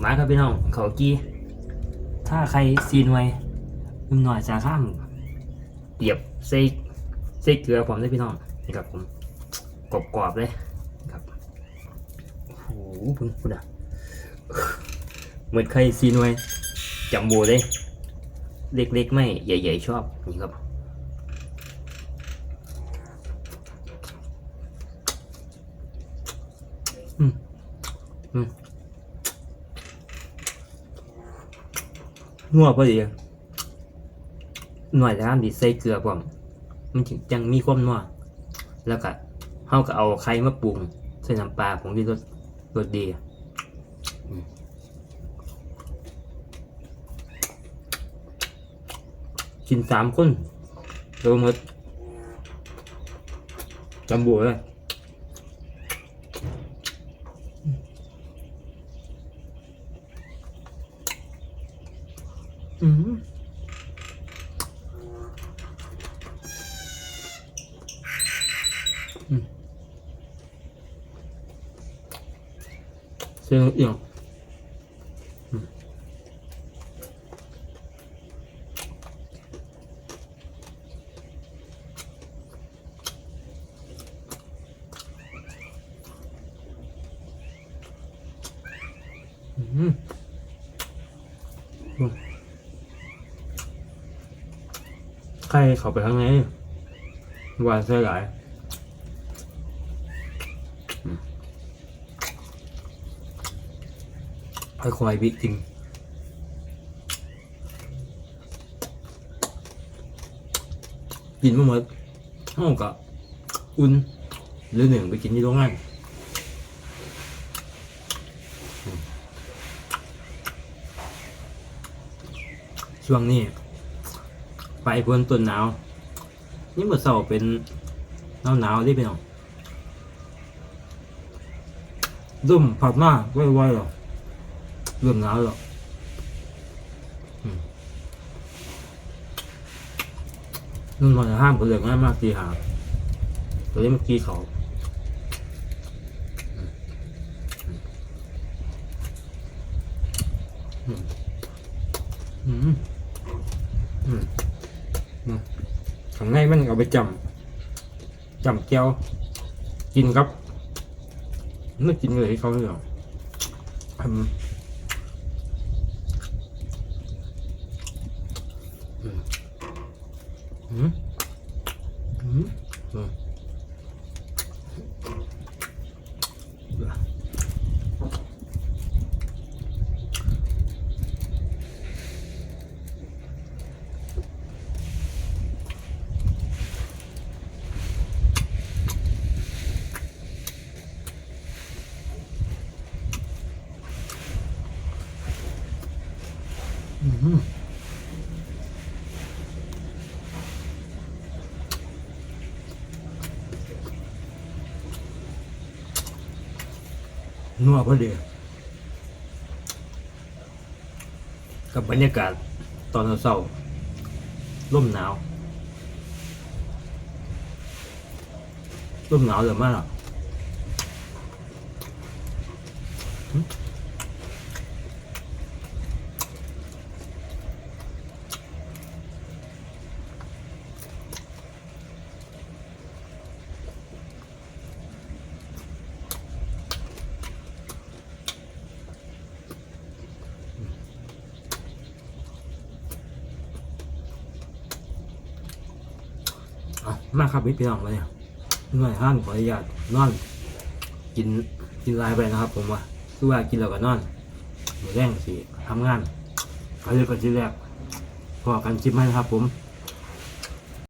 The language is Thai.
หมาครับพี่น้องเขากี้ ถ้าใครซีนไว้มึงหน่อยจะข้ามเปียบเซกเซกเกลือผมได้พี่น้องนี่ครับผมกรอบกรอบๆเลยครับโอ้โหพึ่งพูดอะเหมือนใครซีนไว้จำโบเลยเล็กๆไม่ใหญ่ ๆ ชอบนี่ครับอืมอืม นัวพอดีหน่วยน้ำดีใส่เกลือผมมันจังมีความนัวแล้วก็เฮาก็เอาไข่มาปรุงใส่น้ำปลาผมที่รสรสดีอืมกินสามคนโดนหมดจำบัวเลย อืมอืมเสียง เอียงอืมอืมใครเข้าไปข้างในวานใส่หลายอืมค่อยๆบิดจริงกินมาหมดห้องกับอุ่นหรือหนึ่งไปกินที่โรงงานช่วงนี้ ไปพ้นต้นหนาว นี่เมื่อเสาเป็นหนาวหนาวได้เป็นหรอร่มผัดมาไว้ๆหรอเริ่มหนาวหรอนุ่นมันห้ามก็เหลือง่ายมากตีหาตัวนี้เมื่อกี้เขาอืมอืมอืม ข้างในมันเอาไปจำจำแก้วกินครับไม่กินเลยเขาเลยหรออืมอืมอืมอืมอืมอืม นัวพอดีกับบรรยากาศตอนเช้าร่มหนาวร่มหนาวเหลือมาก อะมาครับพี่น้องมาเนี่ยหน่วยห้างขออนุญาตนอน กินกินลายไปนะครับ ผมว่าคือว่ากินแล้วก็นอนหมูแรงสิทำงานเขาเรียกกันที่แรกพอกันชิมให้นะครับผม